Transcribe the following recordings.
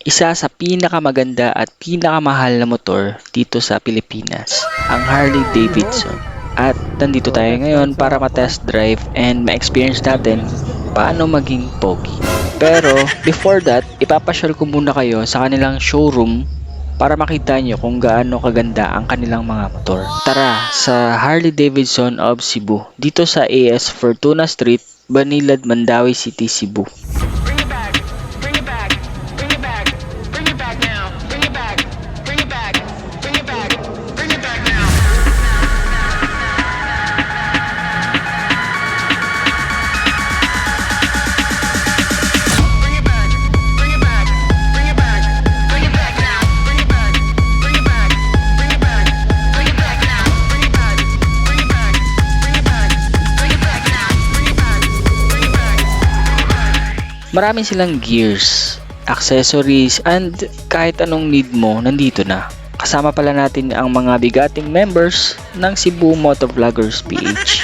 isa sa pinakamaganda at pinakamahal na motor dito sa Pilipinas, ang Harley Davidson. At nandito tayo ngayon para ma-test drive and ma-experience natin paano maging pogi. Pero before that, ipapasyal ko muna kayo sa kanilang showroom para makita nyo kung gaano kaganda ang kanilang mga motor. Tara sa Harley Davidson of Cebu, dito sa AS Fortuna Street, Banilad, Mandawi City, Cebu. Marami silang gears, accessories, and kahit anong need mo, nandito na. Kasama pala natin ang mga bigating members ng Cebu Motovloggers PH.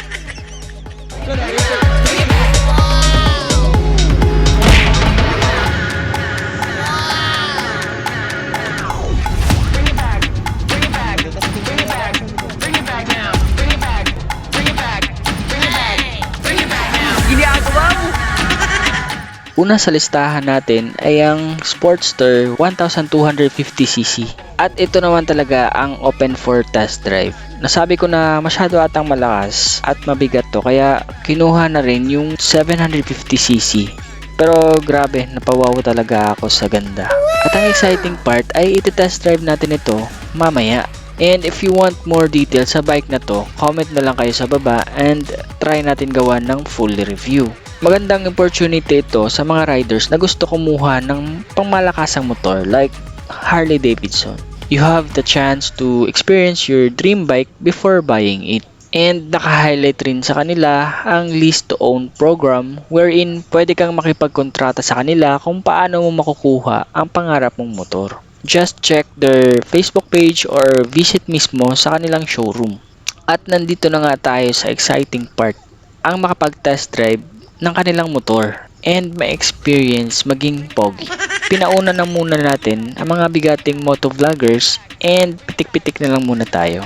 Una sa listahan natin ay ang Sportster 1250cc. At ito naman talaga ang open for test drive. Nasabi ko na masyado atang malakas at mabigat to kaya kinuha na rin yung 750cc. Pero grabe, napawaw talaga ako sa ganda. At ang exciting part ay iti-test drive natin ito mamaya. And if you want more details sa bike na to, comment na lang kayo sa baba and try natin gawa ng full review. Magandang opportunity ito sa mga riders na gusto kumuha ng pangmalakasang motor like Harley Davidson. You have the chance to experience your dream bike before buying it. And naka-highlight rin sa kanila ang lease to own program wherein pwede kang makipagkontrata sa kanila kung paano mo makukuha ang pangarap mong motor. Just check their Facebook page or visit mismo sa kanilang showroom. At nandito na nga tayo sa exciting part, ang makapag-test drive ng kanilang motor and ma-experience maging pogi. Pinauna na muna natin ang mga bigating motovloggers and pitik-pitik na lang muna tayo.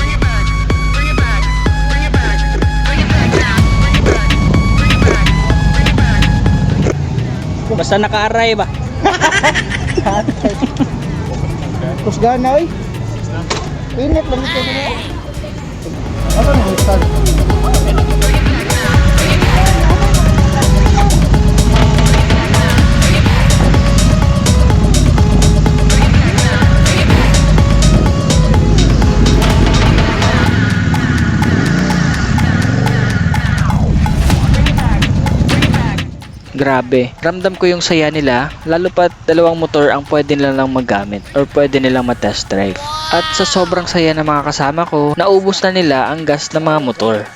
Bring it back. Bring it back. Bring it back. Bring it back now. Bring it back. Bring it back. Bring it back. Basta naka-aray ba? Kusgan na oy. Init lang ito. Ano na ito? Grabe, ramdam ko yung saya nila, lalo pat dalawang motor ang pwede nilang magamit or pwede nilang matest drive. At sa sobrang saya ng mga kasama ko, naubos na nila ang gas ng mga motor.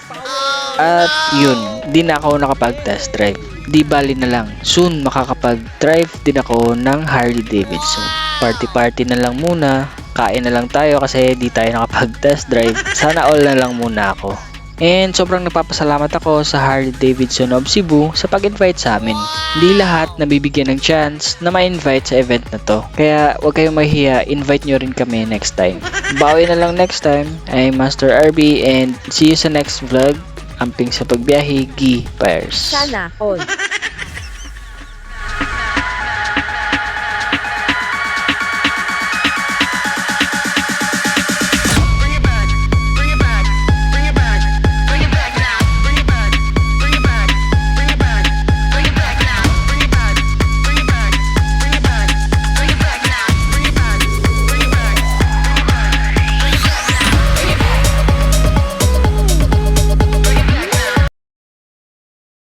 At yun, di na ako nakapag-test drive. Di bali na lang, soon makakapag-drive din ako ng Harley Davidson. Party-party na lang muna, kain na lang tayo kasi di tayo nakapag-test drive. Sana all na lang muna ako. And sobrang nagpapasalamat ako sa Harley Davidson of Cebu sa pag-invite sa amin. Hindi lahat nabibigyan ng chance na ma-invite sa event na to. Kaya huwag kayong mahiya, invite nyo rin kami next time. Bawi na lang next time. I'm Master RB and see you sa next vlog. Amping sa pagbiyahe, Gi Pairs. Sana all.